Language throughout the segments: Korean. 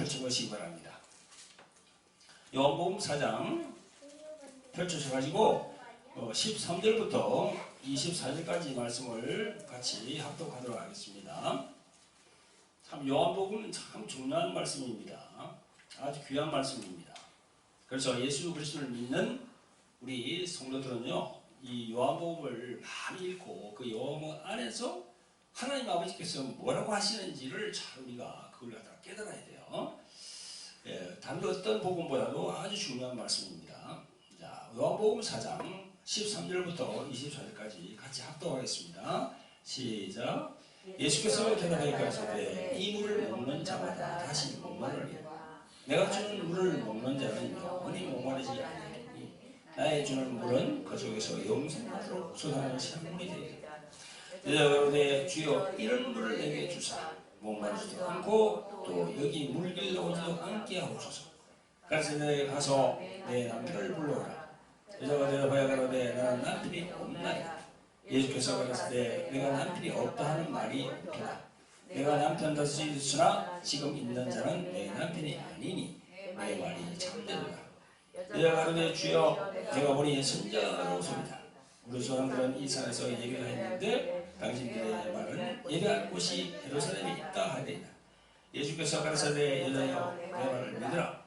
펼쳐보시기 바랍니다. 요한복음 4장 펼쳐셔가지고 어, 13절부터 24절까지 말씀을 같이 합독하도록 하겠습니다. 참 요한복음은 참 중요한 말씀입니다. 아주 귀한 말씀입니다. 그래서 예수 그리스도를 믿는 우리 성도들은요, 이 요한복음을 많이 읽고 그 요한복음 안에서 하나님 아버지께서 뭐라고 하시는지를 잘 우리가 그걸 갖다 깨달아야 돼요. 예, 다른 어떤 복음보다도 아주 중요한 말씀입니다. 자, 요한복음 4장 13절부터 24절까지 같이 합독하겠습니다. 시작. 예수께서 대답하여 가라사대 이 물을 먹는 자마다 다시 목마르리라. 내가 주는 물을 먹는 자는 영원히 목마르지 아니하리니 나의 주는 물은 그 속에서 영생하도록 솟아나는 샘물이 되리라. 여러분의 주여 이런 물을 내게 주사 목마르지도 않고 또 여기 물길로 오지도 않게 하옵소서. 그래서 내가 가서 내 남편을 불러오라. 여자가 대답하여 가로되 나는 남편이 없나이다. 예수께서 가라사대 내가 남편이 없다 하는 말이 옳다. 내가 남편 다시 있으나 지금 있는 자는 내 남편이 아니니 내 말이 참되도다. 여자가 가로되 주여 제가 보니 선자로 소리다. 우리 사람들은 이 산에서 예배하였는데 당신들의 말은 예배할 곳이 예루살렘에 있다 하리이다. 예수께서 가라사대 여자여 내 말을 믿으라.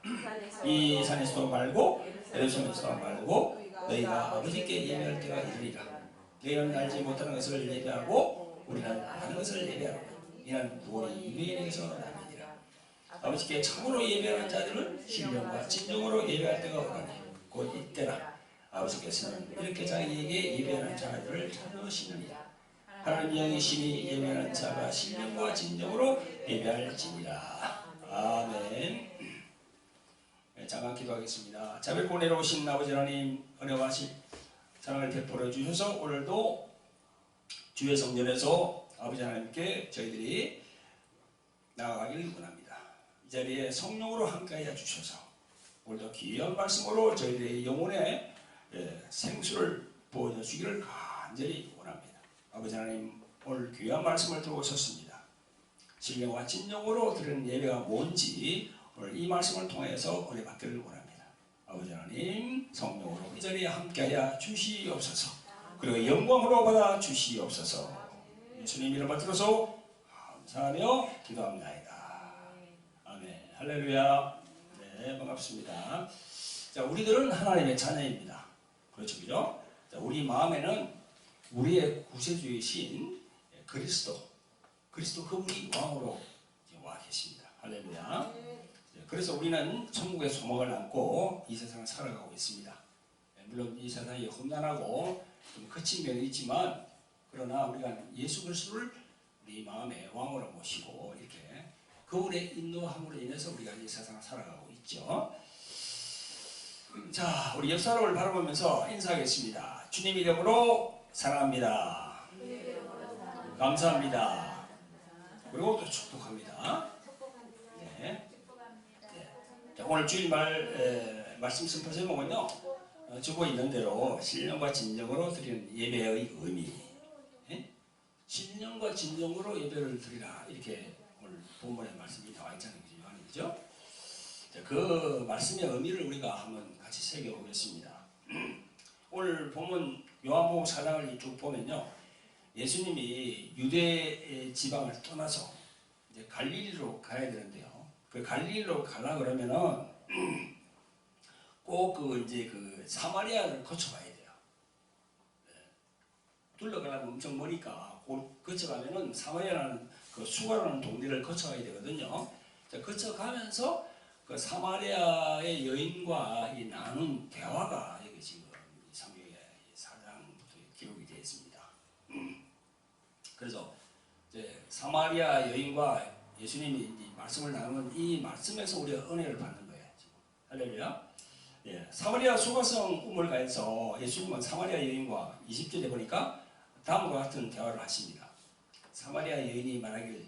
이 산에서도 말고 예루살렘에서도 말고 너희가 아버지께 예배할 때가 이르리라. 너희는 알지 못하는 것을 예배하고 우리는 아는 것을 예배하고 이는 구원이 유대인에게서 나니라. 아버지께 참으로 예배하는 자들은 신령과 진정으로 예배할 때가 오나니 곧 이때라. 아버지께서는 이렇게 자기에게 예배하는 자들을 찾으시느니라. 하나님 영이시니 예배하는 자가 신령과 진정으로 예배할지니라. 아멘. 네, 잠깐 기도하겠습니다. 자비고 내려오신 아버지 하나님 은혜와 신 사랑을 베풀어 주셔서 오늘도 주의 성전에서 아버지 하나님께 저희들이 나아가기를 원합니다. 이 자리에 성령으로 함께하여 주셔서 오늘도 귀한 말씀으로 저희들의 영혼에 예, 생수를 보여주기를 간절히 원합니다. 아버지 하나님 오늘 귀한 말씀을 들고 섰습니다. 신령과 진정으로 드리는 예배가 뭔지 오늘 이 말씀을 통해서 은혜 받기를 원합니다. 아버지 하나님 성령으로 이 자리에 함께하여 주시옵소서 그리고 영광으로 받아 주시옵소서 예수님 이름 받들어서 감사하며 기도합니다. 아멘 할렐루야 네 반갑습니다. 자 우리들은 하나님의 자녀입니다. 그렇죠 그죠? 자, 우리 마음에는 우리의 구세주이신 그리스도 그리스도 그분이 왕으로 와 계십니다. 할렐루야 그래서 우리는 천국의 소망을 안고 이 세상을 살아가고 있습니다. 네, 물론 이 세상이 험난하고 좀 거친 면이 있지만 그러나 우리가 예수 그리스도를 우리 마음의 왕으로 모시고 이렇게 그분의 인도함으로 인해서 우리가 이 세상을 살아가고 있죠. 자, 우리 옆 사람을 바라보면서 인사하겠습니다. 주님 이름으로 사랑합니다. 감사합니다. 그리고 또 축복합니다. 네. 자, 오늘 주일 말 에, 말씀 선포 제목은요 어, 주고 있는 대로 신령과 진정으로 드리는 예배의 의미 예? 신령과 진정으로 예배를 드리라 이렇게 오늘 본문의 말씀이 나와 있잖아요 그 말씀의 의미를 우리가 한번 같이 새겨보겠습니다 오늘 본문 요한복음 4장을 쭉 보면요 예수님이 유대 지방을 떠나서 이제 갈릴리로 가야 되는데요 그 갈릴리로 가라 그러면은 꼭 그 이제 그 사마리아를 거쳐가야 돼요. 네. 둘러가려면 엄청 머니까 거쳐가면은 사마리아라는 그 수가라는 동네를 거쳐가야 되거든요. 자, 거쳐가면서 그 사마리아의 여인과 이 나눈 대화가 여기 지금 성경에 사장부터 기록이 되어 있습니다. 그래서 이제 사마리아 여인과 예수님이 말씀을 나누는 이 말씀에서 우리가 은혜를 받는 거예요. 할렐루야. 예, 사마리아 수가성 꿈을 가해서 예수님은 사마리아 여인과 20절에 보니까 다음과 같은 대화를 하십니다. 사마리아 여인이 말하길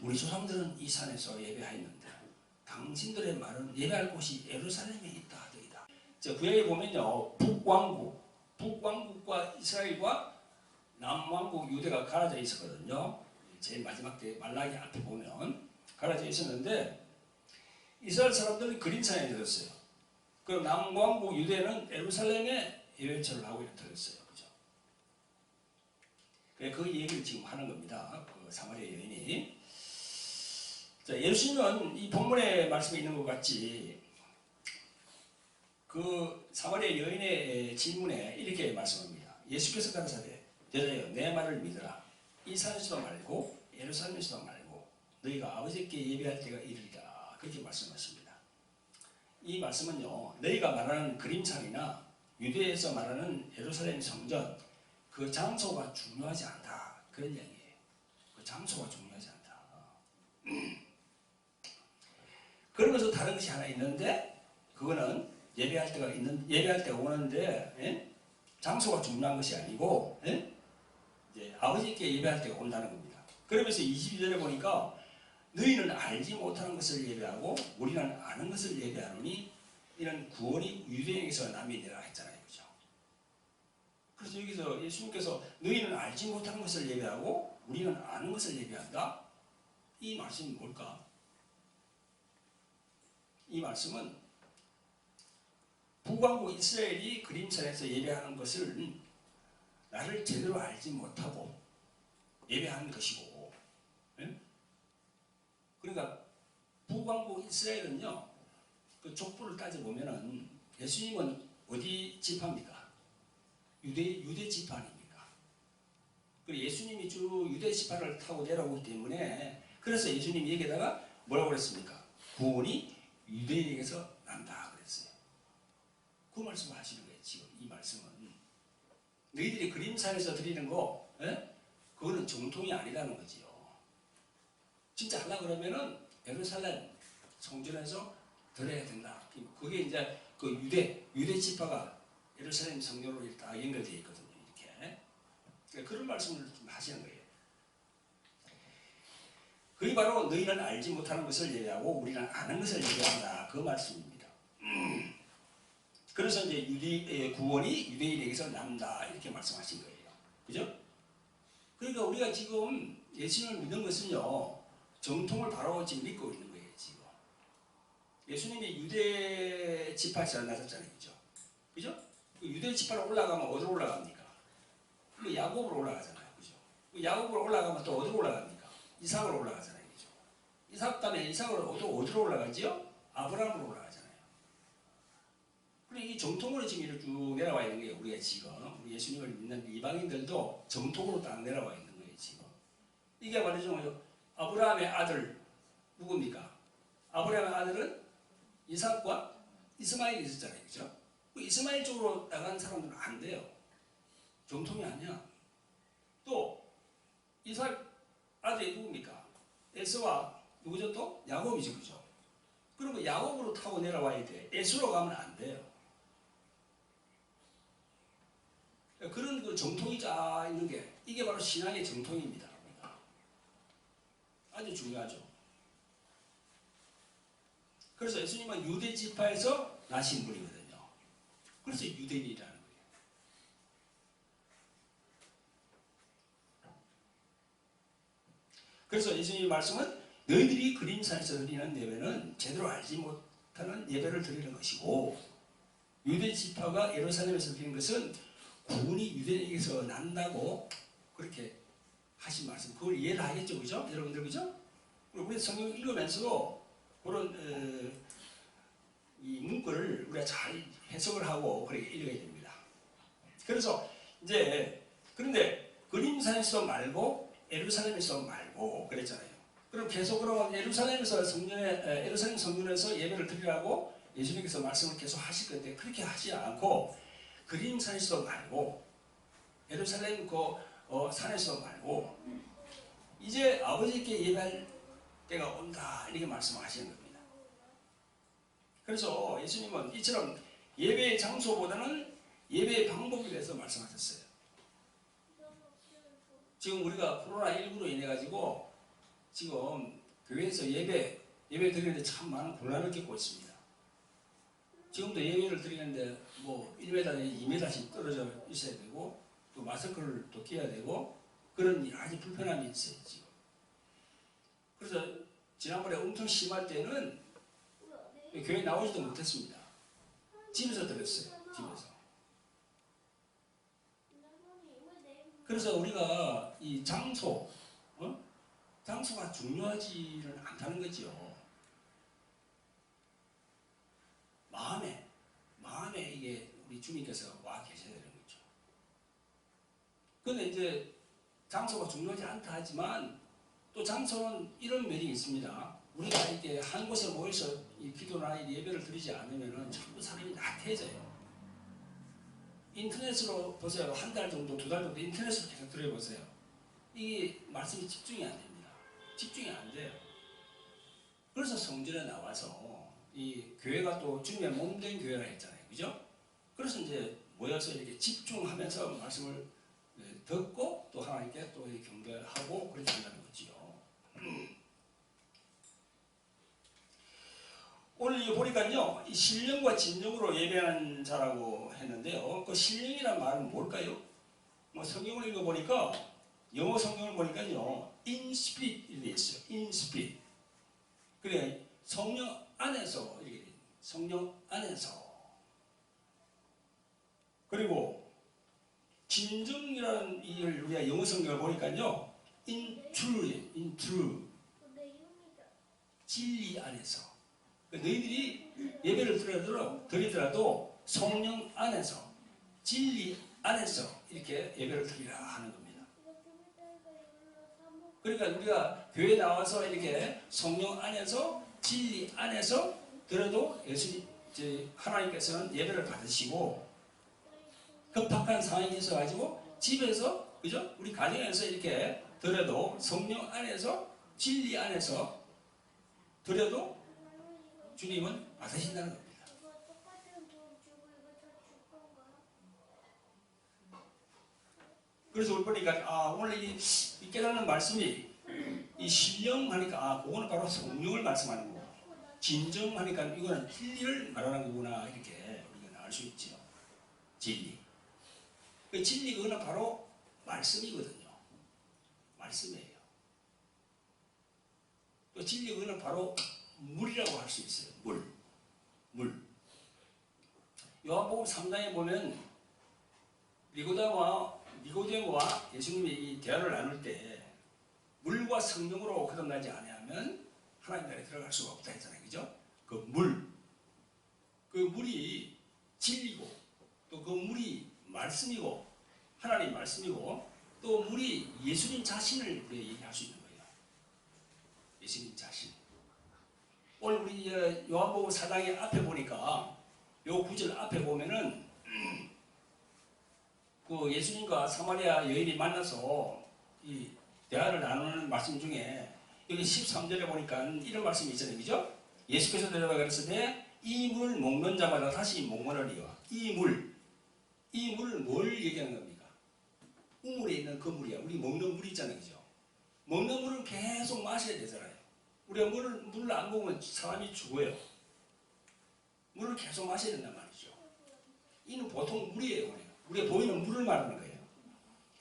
우리 조상들은 이 산에서 예배하였는데 당신들의 말은 예배할 곳이 예루살렘에 있다 하더이다. 구약에 보면요 북왕국, 북왕국과 이스라엘과 남왕국 유대가 갈라져 있었거든요. 제일 마지막 때 말라기 앞에 보면 갈라져 있었는데 이스라엘 사람들은 그림산에 들었어요. 그럼 남왕국 유대는 예루살렘에 예배처를 하고 들었어요. 그죠? 그 얘기를 지금 하는 겁니다. 그 사마리아 여인이. 자, 예수님은 이 본문에 말씀에 있는 것 같이 그 사마리아 여인의 질문에 이렇게 말씀합니다. 예수께서 가라사대 여자여 내 말을 믿으라. 이 산에서도 말고 예루살렘에서도 말고 너희가 아버지께 예배할 때가 이르리라. 그렇게 말씀하십니다. 이 말씀은요. 너희가 말하는 그림산이나 유대에서 말하는 예루살렘 성전 그 장소가 중요하지 않다. 그런 얘기예요. 그 장소가 중요하지 않다. 그러면서 다른 것이 하나 있는데 그거는 예배할 때가 있는 예배할 때가 오는데 예? 장소가 중요한 것이 아니고 예? 이제 아버지께 예배할 때가 온다는 겁니다. 그러면서 22절에 보니까 너희는 알지 못하는 것을 예배하고 우리는 아는 것을 예배하노니 이런 구원이 유대인에게서 남이되라 했잖아요. 그죠? 그래서 여기서 예수님께서 너희는 알지 못하는 것을 예배하고 우리는 아는 것을 예배한다. 이 말씀이 뭘까? 이 말씀은 북왕국 이스라엘이 그림산에서 예배하는 것을 나를 제대로 알지 못하고 예배하는 것이고 예? 그러니까 북왕국 이스라엘은요 그 족보를 따져보면은 예수님은 어디 지파입니까? 유대 유대 지파 아닙니까? 예수님이 주 유대 지파를 타고 내려오기 때문에 그래서 예수님이 여기다가 뭐라고 그랬습니까? 구원이 유대인에게서 난다 그랬어요. 그 말씀을 하시는 거예요. 지금 이 말씀은 너희들이 그림산에서 드리는 거, 예? 그거는 정통이 아니라는 거지요. 진짜 하려 그러면은 예루살렘 성전에서 드려야 된다. 그게 이제 그 유대 유대 지파가 예루살렘 성전으로 다 연결되어 있거든요. 이렇게 그러니까 그런 말씀을 좀 하시는 거예요. 그게 바로 너희는 알지 못하는 것을 예배하고 우리는 아는 것을 예배한다. 그 말씀입니다. 그래서 이제 유대 구원이 유대인에게서 난다 이렇게 말씀하신 거예요. 그죠? 그러니까 우리가 지금 예수님을 믿는 것은요 정통을 바로 지금 믿고 있는 거예요. 지금 예수님이 유대 지파에서 나섰잖아요. 그죠? 그죠? 그 유대 지파로 올라가면 어디로 올라갑니까? 그 야곱으로 올라가잖아요. 그죠? 그 야곱으로 올라가면 또 어디로 올라갑니까? 이삭으로 올라가잖아요. 그죠? 이삭 다음에 이삭으로 또 어디로 올라가지요? 아브라함으로 올라가잖아요. 그리고 이 정통으로 지금 이렇게 쭉 내려와 있는 거예요. 우리가 지금 우리 예수님을 믿는 이방인들도 정통으로 딱 내려와 있는 거예요. 지금 이게 말이죠. 아브라함의 아들 누굽니까? 아브라함의 아들은 이삭과 이스마엘이 있었잖아요. 그죠? 그 이스마엘 쪽으로 나간 사람들은 안 돼요. 정통이 아니야. 또 이삭 아들이 누굽니까? 에스와 누구죠 또? 야곱이죠. 그죠? 그러면 야곱으로 타고 내려와야 돼. 에스로 가면 안 돼요. 그런 그 정통이 쫙 있는 게 이게 바로 신앙의 정통입니다. 아주 중요하죠. 그래서 예수님은 유대 지파에서 나신 분이거든요. 그래서 유대인이라는 거예요. 그래서 예수님의 말씀은 너희들이 그림산에서 드리는 예배는 제대로 알지 못하는 예배를 드리는 것이고 유대 지파가 예루살렘에서 드리는 것은 구원이 유대인에게서 난다고 그렇게 하신 말씀. 그걸 이해를 하겠죠? 그죠? 여러분들 그죠? 우리 성경 읽으면서도 그런 어, 이 문구를 우리가 잘 해석을 하고 그렇게 읽어야 됩니다. 그래서 이제 그런데 그림산에서 말고 예루살렘에서 말고 그랬잖아요 그럼 계속 그러면 예루살렘에서 성전에 예루살렘 성전에서 예배를 드리라고 예수님께서 말씀을 계속 하실 건데 그렇게 하지 않고 그림 산에서 말고 예루살렘 그 어, 산에서 말고 이제 아버지께 예배할 때가 온다 이렇게 말씀하시는 겁니다. 그래서 예수님은 이처럼 예배의 장소보다는 예배의 방법에 대해서 말씀하셨어요. 지금 우리가 코로나19로 인해 가지고 지금 교회에서 예배 예배 드리는데 참 많은 곤란을 겪고 있습니다. 지금도 예배를 드리는데 뭐 1m, 2m씩 떨어져 있어야 되고 또 마스크를 또 끼야 되고 그런 여러 불편함이 있어요 지금. 그래서 지난번에 엄청 심할 때는 교회 나오지도 못했습니다. 집에서 들었어요. 집에서. 그래서 우리가 이 장소, 어? 장소가 중요하지는 않다는 거죠. 마음에, 마음에 이게 우리 주님께서 와 되는 거죠. 근데 이제 장소가 중요하지 않다 하지만 또 장소는 이런 면이 있습니다. 우리가 이게 한 곳에 모여서 이 기도나 이 예배를 드리지 않으면 전부 사람이 나태해져요. 인터넷으로 보세요. 한 달 정도, 두 달 정도 인터넷으로 계속 들어보세요. 이게 말씀이 집중이 안 됩니다. 집중이 안 돼요. 그래서 성전에 나와서 이 교회가 또 주님의 몸된 교회라 했잖아요. 그죠? 그래서 이제 모여서 이렇게 집중하면서 말씀을 네, 듣고 또 하나님께 또 경배하고 그렇게 한다는 거지요. 오늘 이거 보니까요, 이 신령과 진정으로 예배하는 자라고 했는데요. 그 신령이란 말은 뭘까요? 뭐 성경을 읽어보니까, 영어 성경을 보니까요, in spirit 이렇게 있어요. in spirit. 그래, 성령 안에서, 이렇게, 성령 안에서. 그리고, 진정이라는 이 우리가 영어 성경을 보니까요, in truth. 진리 안에서. 너희들이 예배를 드리더라도, 드리더라도 성령 안에서 진리 안에서 이렇게 예배를 드리라 하는 겁니다. 그러니까 우리가 교회 나와서 이렇게 성령 안에서 진리 안에서 들어도 예수님 하나님께서는 예배를 받으시고 급박한 상황이 있어가지고 집에서 그죠? 우리 가정에서 이렇게 들어도 성령 안에서 진리 안에서 들어도 주님은 받으신다는 겁니다. 그래서 우리 보니까 아 오늘 이, 이 깨닫는 말씀이 이 신령하니까 아 그거는 바로 성령을 말씀하는 거고 진정하니까 이거는 진리를 말하는 거구나 이렇게 우리가 알 수 있죠. 진리. 그 진리 그거는 바로 말씀이거든요. 말씀이에요. 또 진리 그거는 바로 물이라고 할 수 있어요. 물. 물. 요한복음 3장에 보면 니고데모와 니고데모와 예수님이 이 대화를 나눌 때 물과 성령으로 거듭나지 아니하면 하나님 나라에 들어갈 수가 없다 했잖아요. 그죠? 그 물. 그 물이 진리고 또 그 물이 말씀이고 하나님 말씀이고 또 물이 예수님 자신을 얘기할 수 있는 거예요. 예수님 자신. 오늘 우리 요한복음 4장의 앞에 보니까 요 구절 앞에 보면은 그 예수님과 사마리아 여인이 만나서 이 대화를 나누는 말씀 중에 여기 13절에 보니까 이런 말씀이 있잖아요. 그죠? 예수께서 대답하 그랬을 이물 먹는 자마다 다시 목마르리와 이 물, 이 물을 뭘 얘기하는 겁니까? 우물에 있는 그 물이야. 우리 먹는 물 있잖아요. 그죠? 먹는 물을 계속 마셔야 되잖아요. 우리가 물을, 물을 안 먹으면 사람이 죽어요. 물을 계속 마셔야 된단 말이죠. 이는 보통 물이에요. 우리가, 보이는 물을 말하는 거예요.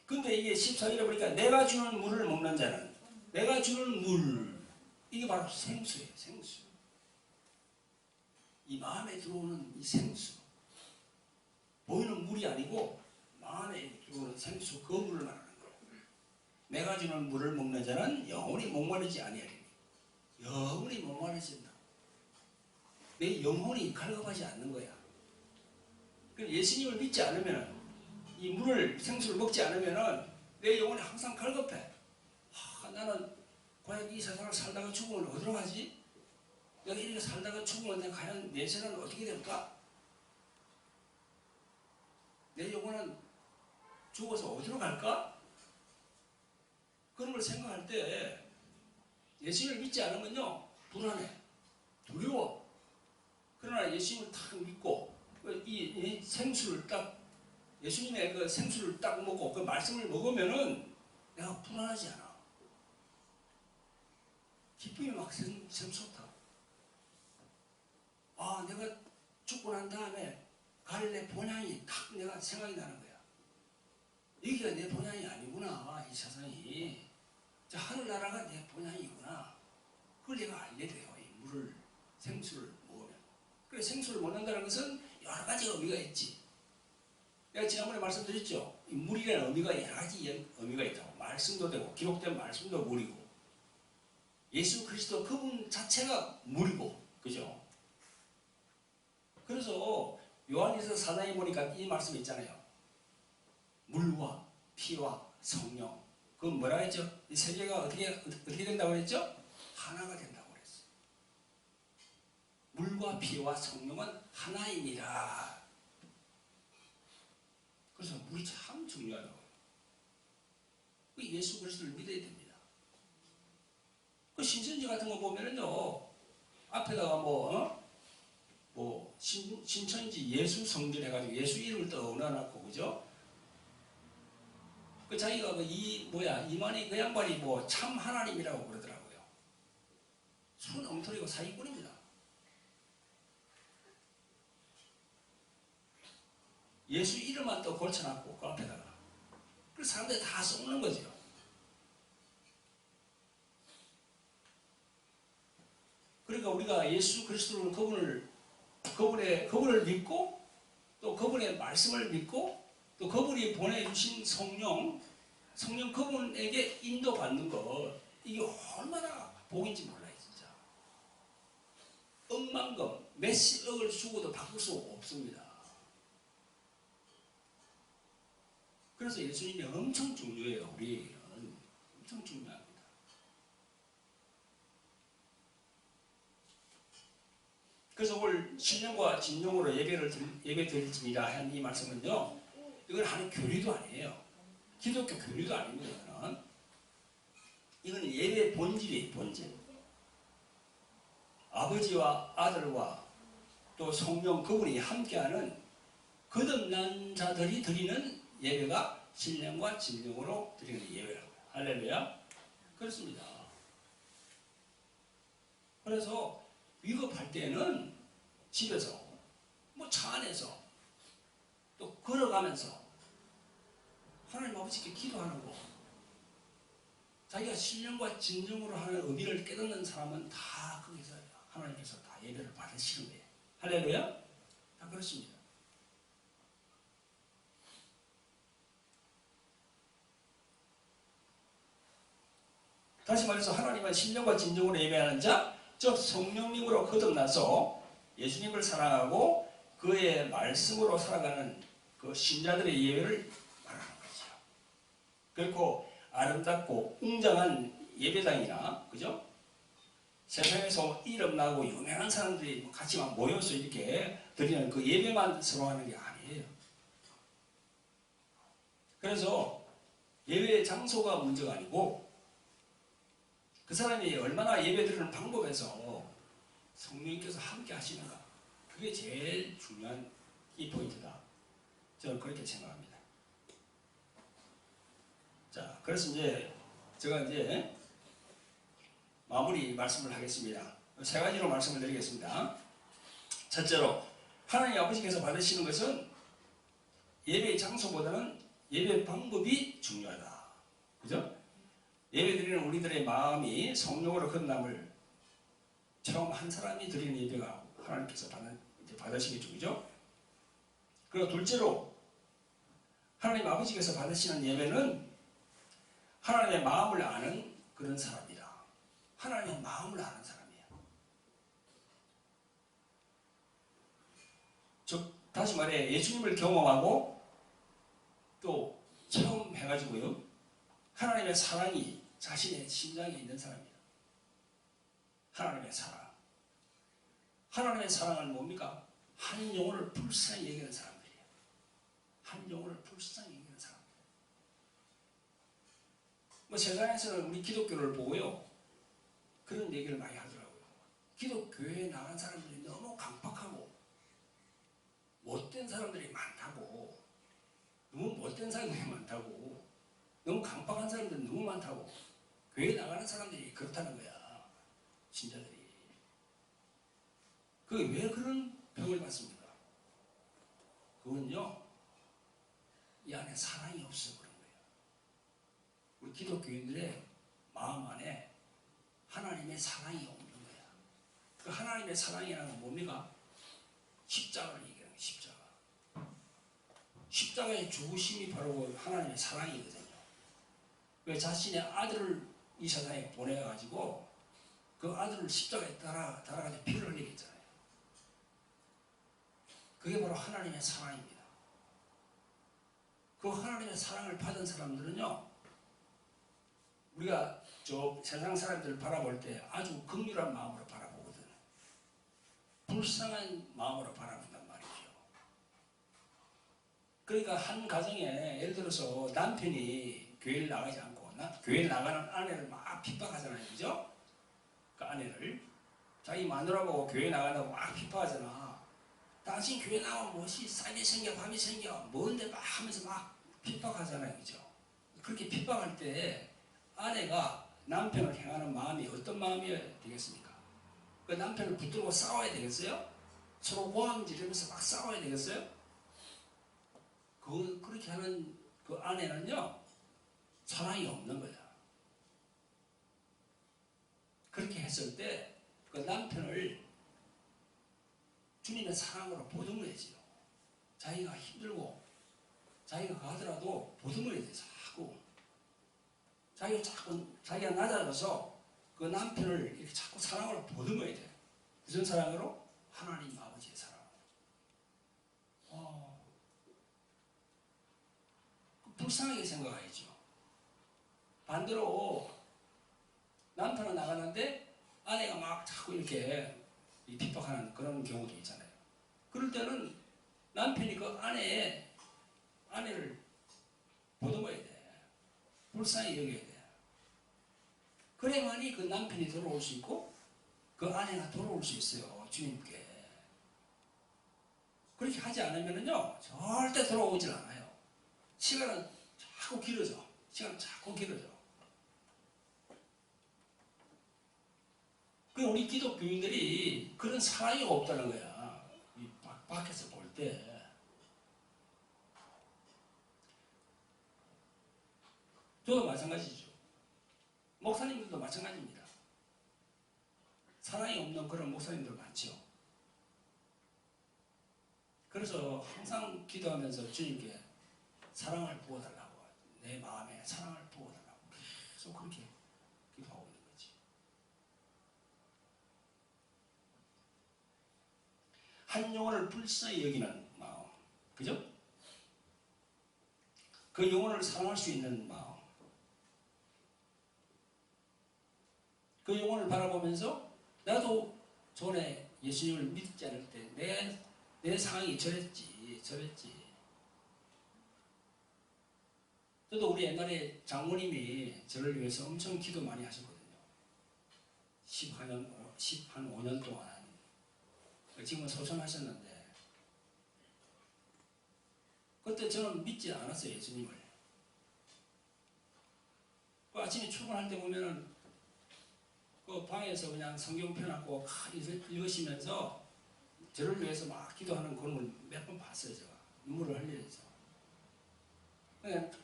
근데 이게 14절에 보니까 내가 주는 물을 먹는 자는 내가 주는 물 이게 바로 생수예요. 생수. 이 마음에 들어오는 이 생수. 보이는 물이 아니고 마음에 들어오는 생수 그 물을 말하는 거예요. 내가 주는 물을 먹는 자는 영원히 목마르지 아니하리니. 영원히 목마르진다. 내 영혼이 갈급하지 않는 거야. 예수님을 믿지 않으면 이 물을 생수를 먹지 않으면 내 영혼이 항상 갈급해. 아, 나는 과연 이 세상을 살다가 죽으면 어디로 가지? 내가 이렇게 살다가 죽으면 내가 과연 내 세상은 어떻게 될까? 내 영혼은 죽어서 어디로 갈까? 그런 걸 생각할 때 예수님을 믿지 않으면요 불안해, 두려워. 그러나 예수님을 딱 믿고 이, 이 생수를 딱 예수님의 그 생수를 딱 먹고 그 말씀을 먹으면은 내가 불안하지 않아. 기쁨이 막 샘, 샘솟다. 아, 내가 죽고 난 다음에 갈래 본향이 딱 내가 생각이 나는 거야. 여기가 내 본향이 아니구나 이 세상이 저 하늘나라가 내 본향이구나. 그걸 내가 알게 돼요 이 물을 생수를 먹으면. 그래 생수를 먹는다는 것은 여러 가지 의미가 있지. 내가 지난번에 말씀드렸죠? 이 물이라는 의미가 여러 가지 의미가 있다고. 말씀도 되고 기록된 말씀도 물이고. 예수 그리스도 그분 자체가 물이고 그죠? 그래서 요한에서 사장에 보니까 이 말씀 있잖아요. 물과 피와 성령 그건 뭐라 했죠? 이세 개가 어떻게 어떻게 된다고 했죠? 하나가 된다고 그랬어요. 물과 피와 성령은 하나입니다. 그래서 물이 참 중요하다고. 그 예수 그리스도를 믿어야 됩니다. 그 신천지 같은 거 보면은요 앞에다가 뭐 어? 뭐 신, 신천지 예수 성전 해가지고 예수 이름을 떠올려놨고 그죠? 그 자기가 그이 뭐야 이만희 그 양반이 뭐 참 하나님이라고 그러더라고요. 손 엉터리고 사기꾼입니다. 예수 이름만 또 걸쳐놨고 그 앞에다가 그 사람들이 다 썩는 거죠. 그러니까 우리가 예수 그리스도를 그분을 그분의 그분을 믿고 또 그분의 말씀을 믿고 또 그분이 보내주신 성령, 성령 그분에게 인도받는 것, 이게 얼마나 복인지 몰라요, 진짜. 억만금, 몇십억을 주고도 바꿀 수 없습니다. 그래서 예수님이 엄청 중요해요, 우리에게는. 엄청 중요합니다. 그래서 오늘 신령과 진용으로 예배를 예배 드릴지니라 한 이 말씀은요, 이건 하는 교리도 아니에요. 기독교 교리도 아닙니다. 이거는. 이건 예배 본질이에요. 본질. 아버지와 아들과 또 성령 그분이 함께하는 거듭난 자들이 드리는 예배가 신령과 진령으로 드리는 예배라고 요. 할렐루야. 그렇습니다. 그래서 위급할 때는 집에서 뭐 차 안에서 또 걸어가면서 하나님 아버지께 기도하는 거 자기가 신령과 진정으로 하는 의미를 깨닫는 사람은 다 거기서 하나님께서 다 예배를 받으시는 거예요. 할렐루야? 다 그렇습니다. 다시 말해서 하나님은 신령과 진정으로 예배하는 자, 즉 성령님으로 거듭나서 예수님을 사랑하고 그의 말씀으로 살아가는 그 신자들의 예배를 말하는 거죠. 결코 아름답고 웅장한 예배당이나 그죠? 세상에서 이름 나고 유명한 사람들이 같이 막 모여서 이렇게 드리는 그 예배만 서로 하는 게 아니에요. 그래서 예배 장소가 문제가 아니고 그 사람이 얼마나 예배 드리는 방법에서 성령님께서 함께 하시는가 그게 제일 중요한 이 포인트다. 저는 그렇게 생각합니다. 자, 그래서 이제 제가 이제 마무리 말씀을 하겠습니다. 세 가지로 말씀을 드리겠습니다. 첫째로 하나님 아버지께서 받으시는 것은 예배 장소보다는 예배 방법이 중요하다. 그죠? 예배 드리는 우리들의 마음이 성령으로 끝남을 처음 한 사람이 드리는 예배가 하나님께서 받는, 이제 받으시겠죠. 그죠? 그리고 둘째로 하나님 아버지께서 받으시는 예배는 하나님의 마음을 아는 그런 사람이다. 하나님의 마음을 아는 사람이야. 즉 다시 말해 예수님을 경험하고 또 처음 해가지고요 하나님의 사랑이 자신의 심장에 있는 사람이다. 하나님의 사랑. 하나님의 사랑은 뭡니까? 한 영혼을 불쌍히 여기는 사람들이에요. 한 영혼을 불쌍히 여기는 사람들. 뭐 세상에서는 우리 기독교를 보고요. 그런 얘기를 많이 하더라고요. 기독교회에 나간 사람들이 너무 강팍하고 못된 사람들이 많다고 너무 못된 사람들이 많다고 너무 강팍한 사람들이 너무 많다고 교회 나가는 사람들이 그렇다는 거야. 신자들이. 그게 왜 그런 병을 받습니까? 그건요, 이 안에 사랑이 없어 그런 거예요. 우리 기독교인들의 마음 안에 하나님의 사랑이 없는 거야. 그 하나님의 사랑이라는 건 뭡니까? 십자가를 얘기하는 십자가. 십자가의 죽으심이 바로 하나님의 사랑이거든요. 왜 자신의 아들을 이 세상에 보내가지고 그 아들을 십자가에 따라, 따라가지고 피를 흘리게 했잖아요. 그게 바로 하나님의 사랑입니다. 그 하나님의 사랑을 받은 사람들은요, 우리가 저 세상 사람들을 바라볼 때 아주 극률한 마음으로 바라보거든. 불쌍한 마음으로 바라본단 말이죠. 그러니까 한 가정에 예를 들어서 남편이 교회를 나가지 않고 나, 교회를 나가는 아내를 막 핍박하잖아요. 그죠? 그 아내를 자기 마누라보고 교회 나간다고 막 핍박하잖아. 당신 교회 나가면 무엇이 쌀이 생겨 밤이 생겨 뭔데 막 하면서 막 핍박하잖아요. 그죠? 그렇게 핍박할 때 아내가 남편을 향하는 마음이 어떤 마음이 되겠습니까? 그 남편을 붙들고 싸워야 되겠어요? 서로 모함 지르면서 막 싸워야 되겠어요? 그, 그렇게 하는 그 아내는요, 사랑이 없는 거야. 그렇게 했을 때, 그 남편을 주님의 사랑으로 보듬어야지요. 자기가 힘들고, 자기가 가더라도 보듬어야 돼, 자꾸. 자기가 자꾸, 자기가 낮아져서 그 남편을 이렇게 자꾸 사랑으로 보듬어야 돼. 무슨 사랑으로? 하나님 아버지의 사랑. 어, 불쌍하게 생각해야죠. 반대로 남편은 나가는데 아내가 막 자꾸 이렇게 이 핍박하는 그런 경우도 있잖아요. 그럴 때는 남편이 그 아내의 아내를 보듬어야 돼. 불쌍히 여겨야 돼. 그래야만이 그 남편이 돌아올 수 있고 그 아내가 돌아올 수 있어요. 주님께. 그렇게 하지 않으면요 절대 돌아오질 않아요. 시간은 자꾸 길어져. 시간 자꾸 길어져. 그 우리 기독교인들이 그런 사랑이 없다는 거야. 밖에서 볼 때. 저도 마찬가지죠. 목사님들도 마찬가지입니다. 사랑이 없는 그런 목사님들 많죠. 그래서 항상 기도하면서 주님께 사랑을 부어달라고 내 마음에 사랑을 부어달라고 계속 그렇게 기도하고 있는 거지. 한 영혼을 불쌍히 여기는 마음, 그죠? 그 영혼을 사랑할 수 있는 마음. 그 영혼을 바라보면서 나도 전에 예수님을 믿지 않을 때 내 내 상황이 저랬지, 저랬지. 저도 우리 옛날에 장모님이 저를 위해서 엄청 기도 많이 하셨거든요. 10한, 10한 5년 동안. 지금은 소천하셨는데. 그때 저는 믿지 않았어요, 예수님을. 그 아침에 출근할 때 보면은 그 방에서 그냥 성경 펴놓고 읽으시면서 저를 위해서 막 기도하는 그런 걸 몇 번 봤어요, 제가. 눈물을 흘리면서.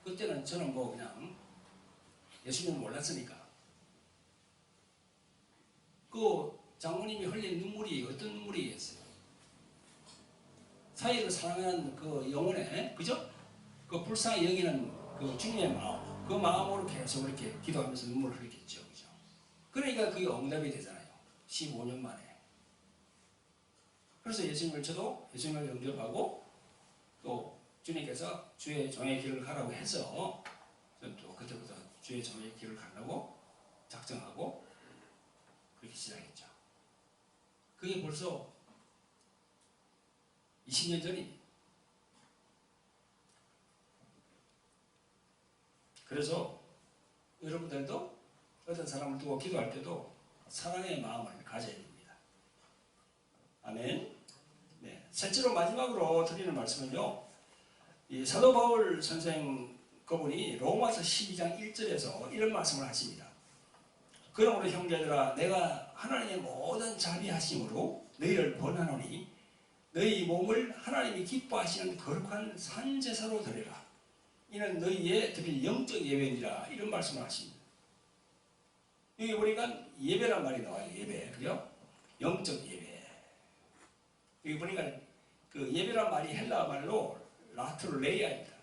그때는 저는 뭐 그냥 예수님을 몰랐으니까. 그 장모님이 흘린 눈물이 어떤 눈물이겠어요? 사이를 사랑하는 그 영혼에, 그죠? 그 불쌍히 여기는 그 주님의 마음, 그 마음으로 계속 이렇게 기도하면서 눈물을 흘리겠죠, 그러니까 그게 응답이 되잖아요. 15년 만에. 그래서 예수님을 저도 예수님을 영접하고 또 주님께서 주의 종의 길을 가라고 해서 또 그때부터 주의 종의 길을 가려고 작정하고 그렇게 시작했죠. 그게 벌써 20년 전이 그래서 여러분들도 어떤 사람을 두고 기도할 때도 사랑의 마음을 가져야 됩니다. 아멘. 네. 셋째로 마지막으로 드리는 말씀은요. 이 사도 바울 선생 그분이 로마서 12장 1절에서 이런 말씀을 하십니다. 그러므로 형제들아 내가 하나님의 모든 자비하심으로 너희를 권하노니 너희 몸을 하나님이 기뻐하시는 거룩한 산제사로 드리라. 이는 너희의 드릴 영적 예배니라 이런 말씀을 하십니다. 여기 보니까 예배란 말이 나와요. 예배. 그죠? 영적 예배. 여기 보니까 그 예배란 말이 헬라 말로 라트레이아입니다.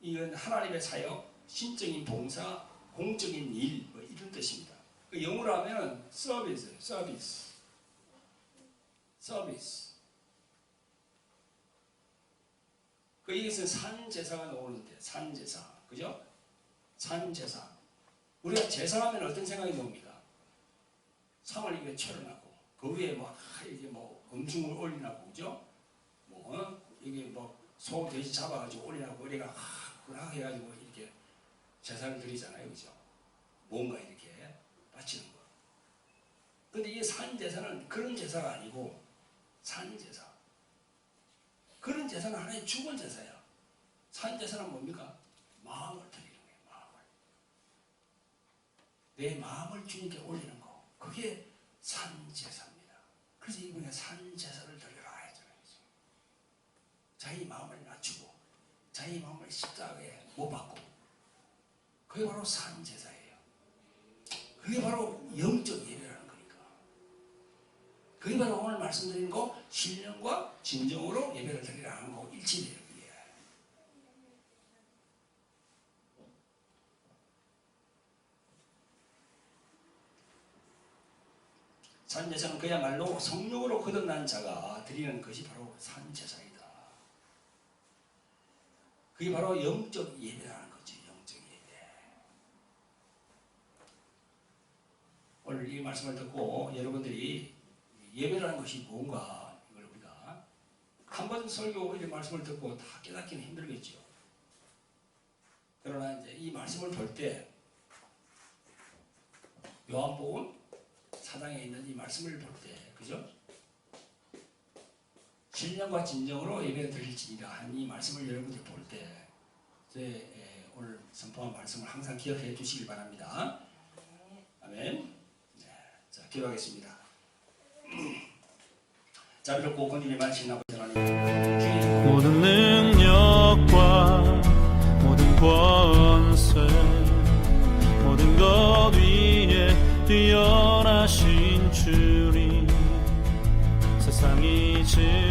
이건 하나님의 사역, 신적인 봉사, 공적인 일, 뭐 이런 뜻입니다. 그 영어로 하면은 서비스, 서비스, 서비스. 그 여기서 산 제사가 나오는데 산 제사, 그죠? 산 제사. 우리가 제사하면 어떤 생각이 듭니까? 상을 이게 차려놨고 그 위에 뭐 하, 이게 뭐 음식물 올리나고 그죠? 뭐 어? 이게 뭐소 돼지 잡아가지고 올리나고 우리가 하구나 해가지고 이렇게 제사를 드리잖아요, 그죠? 뭔가 이렇게 바치는 거. 근데 이산 제사는 그런 제사가 아니고 산 제사. 그런 제사는 하나의 죽은 제사야. 산 제사는 뭡니까? 마음을 드리는 거예요, 마음을. 내 마음을 주님께 올리는 거. 그게 산 제사입니다. 그래서 이번에 산 제사를 드려라 했잖아요. 자기 마음을 낮추고 자기 마음을 십자가에 못 박고 그게 바로 산 제사예요. 그게 바로 영적 예배라는 거니까. 그게 바로 오늘 말씀드린 거 신령과 진정으로 예배를 드리라는 거 일치돼요. 이게. 산제사는 그야말로 성령으로 거듭난 자가 드리는 것이 바로 산제사이다. 그게 바로 영적 예배라는 거지, 영적 예배. 오늘 이 말씀을 듣고 여러분들이 예배라는 것이 뭔가 이걸 우리가 한 번 설교 이 말씀을 듣고 다 깨닫기는 힘들겠죠. 그러나 이제 이 말씀을 볼 때 요한복음 사장에 있는 이 말씀을 볼 때, 그죠? 신령과 진정으로 예배를 드릴지니라 한이 말씀을 여러분들 볼 때, 제 에, 오늘 선포한 말씀을 항상 기억해 주시길 바랍니다. 아멘. 네, 자, 기도하겠습니다. 자비롭고 권위의 말씀 나고 하나님, chill.